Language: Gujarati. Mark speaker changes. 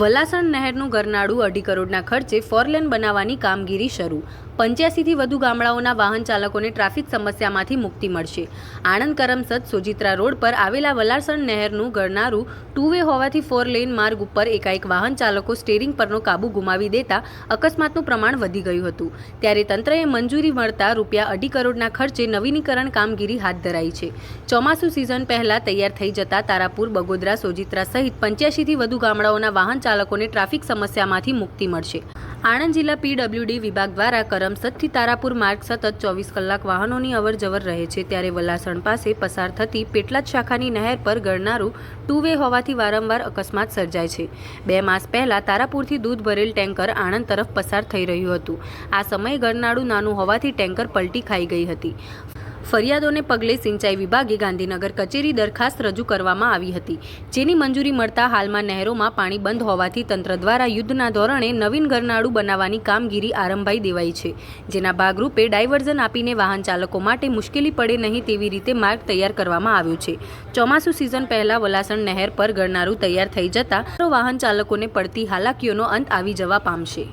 Speaker 1: વલાસણ નહેરનું ગરનાળું અઢી કરોડના ખર્ચે ફોરલેન બનાવવાની કામગીરી શરૂ. પંચ્યાસીથી વધુ ગામડાઓના વાહન ચાલકોને ટ્રાફિક સમસ્યામાંથી મુક્તિ મળશે. આણંદ કરમસદ સોજિત્રા રોડ પર આવેલા વલાસણ નહેરનું ગરનારું ટુ વે હોવાથી ફોર લેન માર્ગ ઉપર એકાએક વાહન ચાલકો સ્ટેરિંગ પરનો કાબુ ગુમાવી દેતા અકસ્માતનું પ્રમાણ વધી ગયું હતું. ત્યારે તંત્રએ મંજૂરી મળતા રૂપિયા અઢી કરોડના ખર્ચે નવીનીકરણ કામગીરી હાથ ધરાઈ છે. ચોમાસુ સિઝન પહેલા તૈયાર થઈ જતા તારાપુર, બગોદરા, સોજિત્રા સહિત પંચ્યાસીથી વધુ ગામડાઓના વાહન ચાલકોને ટ્રાફિક સમસ્યામાંથી મુક્તિ મળશે. આણંદ જિલ્લા પીડબ્લ્યુડી વિભાગ દ્વારા કરમસદથી તારાપુર માર્ગ સતત ચોવીસ કલાક વાહનોની અવરજવર રહે છે, ત્યારે વલાસણ પાસે પસાર થતી પેટલાદ શાખાની નહેર પર ગરનારું ટુ વે હોવાથી વારંવાર અકસ્માત સર્જાય છે. બે માસ પહેલા તારાપુરથી દૂધ ભરેલ ટેન્કર આણંદ તરફ પસાર થઈ રહ્યું હતું. આ સમયે ગરનાળું નાનું હોવાથી ટેન્કર પલટી ખાઈ ગઈ હતી. ફરિયાદોને પગલે સિંચાઈ વિભાગે ગાંધીનગર કચેરી દરખાસ્ત રજૂ કરવામાં આવી હતી, જેની મંજૂરી મળતા હાલમાં નહેરોમાં પાણી બંધ હોવાથી તંત્ર દ્વારા યુદ્ધના ધોરણે નવીન ગરનાળું બનાવવાની કામગીરી આરંભાઈ દેવાઈ છે, જેના ભાગરૂપે ડાયવર્ઝન આપીને વાહન ચાલકો માટે મુશ્કેલી પડે નહીં તેવી રીતે માર્ગ તૈયાર કરવામાં આવ્યો છે. ચોમાસુ સિઝન પહેલા વલાસણ નહેર પર ગરનાળું તૈયાર થઈ જતા વાહન ચાલકોને પડતી હાલાકીઓનો અંત આવી જવા પામશે.